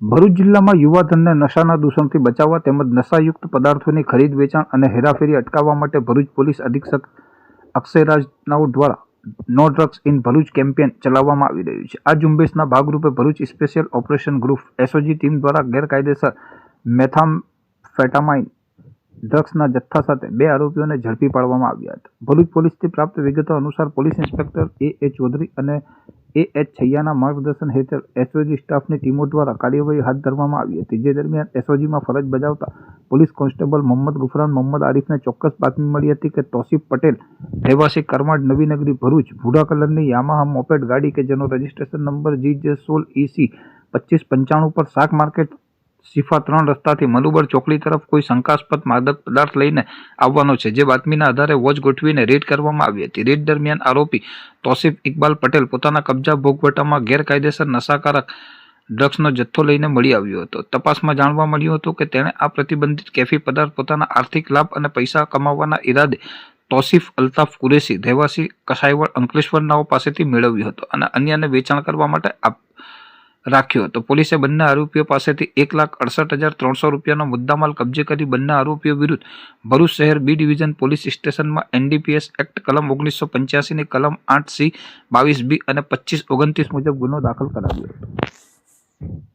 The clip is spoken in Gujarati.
ભરૂચ જિલ્લામાં યુવાધનને નશાના દૂષણથી બચાવવા તેમજ નશાયુક્ત પદાર્થોની ખરીદ, વેચાણ અને હેરાફેરી અટકાવવા માટે ભરૂચ પોલીસ અધિક્ષક અક્ષયરાજ નાઉ દ્વારા no drugs in Bharuch campaign ચલાવવામાં આવી રહ્યું છે. આ ઝુંબેશના ભાગરૂપે Bharuch special operation group SOG team દ્વારા ગેરકાયદેસર મેથામ્ફેટામાઇન ડ્રગ્સના જથ્થા સાથે બે આરોપીઓને ઝડપી પાડવામાં આવ્યા હતા. ભરૂચ પોલીસથી પ્રાપ્ત વિગતો અનુસાર police inspector A A Chaudhary અને એ એચ છૈયાના માર્ગદર્શન હેઠળ એસઓજી સ્ટાફની ટીમો દ્વારા કાર્યવાહી હાથ ધરવામાં આવી હતી. જે દરમિયાન એસઓજીમાં ફરજ બજાવતા પોલીસ કોન્સ્ટેબલ મોહમ્મદ ગુફરાન, મોહમ્મદ આરીફને ચોક્કસ બાતમી મળી હતી કે તોસીફ પટેલ, રહેવાસી કરમાડ નવીનગરી ભરૂચ, ભૂરા કલરની યામાહા મોપેડ ગાડી કે જેનો રજિસ્ટ્રેશન નંબર જી જે સોળ ઈસી પચીસ પંચાણું પર શાક માર્કેટ સિફા ત્રણ રસ્તાથી મનુબર ચોકડી તરફ કોઈ શંકાસ્પદ માદક પદાર્થ લઈને આવવાનો છે. જે બાતમીના આધારે વોચ ગોઠવીને રેડ કરવામાં આવી હતી. રેડ દરમિયાન આરોપી તોસીફ ઇકબાલ પટેલ પોતાના કબજા ભોગવટામાં ગેરકાયદેસર નશાકારક ડ્રગ્સનો જથ્થો લઈને મળી આવ્યો હતો. તપાસમાં જાણવા મળ્યું હતું કે તેણે આ પ્રતિબંધિત કેફી પદાર્થ પોતાના આર્થિક લાભ અને પૈસા કમાવવાના ઈરાદે તોસીફ અલ્તાફ કુરેશી, રહેવાસી કસાઈવડ અંકલેશ્વર નાઓ પાસેથી મેળવ્યો હતો અને અન્યને વેચાણ કરવા માટે આપ રાખ્યો. હતો પોલીસે બંને આરોપીઓ પાસેથી એક લાખ અડસઠ હજાર ત્રણસો રૂપિયાનો મુદ્દામાલ કબજે કરી બંને આરોપીઓ વિરુદ્ધ ભરૂચ શહેર બી ડિવિઝન પોલીસ સ્ટેશનમાં એનડીપીએસ એક્ટ કલમ ઓગણીસો પંચ્યાસીની કલમ આઠ સી બાવીસ બી અને પચીસ ઓગણત્રીસ મુજબ ગુનો દાખલ કરાવ્યો હતો.